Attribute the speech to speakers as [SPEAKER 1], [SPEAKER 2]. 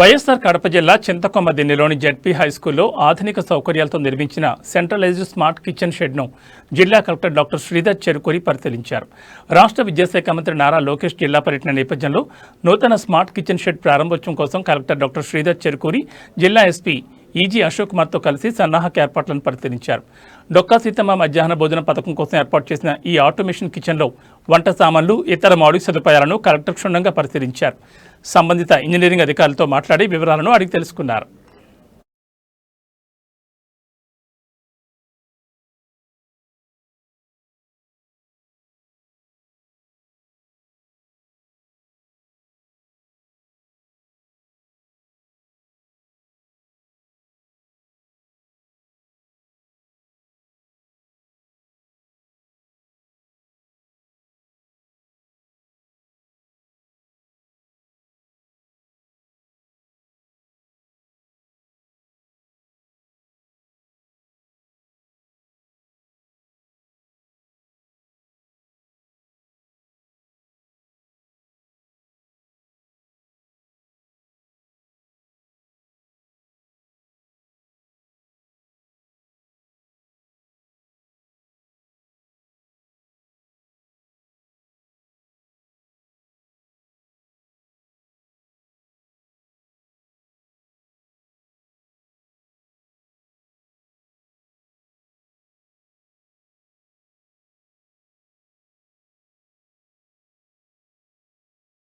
[SPEAKER 1] వైఎస్ఆర్ కడప జిల్లా చింతకొమ్మ దిన్నెలోని జడ్పీ హైస్కూల్లో ఆధునిక సౌకర్యాలతో నిర్మించిన సెంట్రలైజ్డ్ స్మార్ట్ కిచెన్ షెడ్ను జిల్లా కలెక్టర్ డాక్టర్ శ్రీధర్ చెరుకూరి పరిశీలించారు. రాష్ట్ర విద్యాశాఖ మంత్రి నారా లోకేష్ జిల్లా పర్యటన నేపథ్యంలో నూతన స్మార్ట్ కిచెన్ షెడ్ ప్రారంభోత్సవం కోసం కలెక్టర్ డాక్టర్ శ్రీధర్ చెరుకూరి జిల్లా ఎస్పీ ఈజీ అశోక్ కుమార్తో కలిసి సన్నాహక ఏర్పాట్లను పరిశీలించారు. డొక్కా సీతమ్మ మధ్యాహ్న భోజన పథకం కోసం ఏర్పాటు చేసిన ఈ ఆటోమేషన్ కిచెన్లో వంట సామాన్లు ఇతర మౌలిక సదుపాయాలను కలెక్టర్ క్షుణ్ణంగా పరిశీలించారు. సంబంధిత ఇంజనీరింగ్ అధికారులతో మాట్లాడి వివరాలను అడిగి తెలుసుకున్నారు.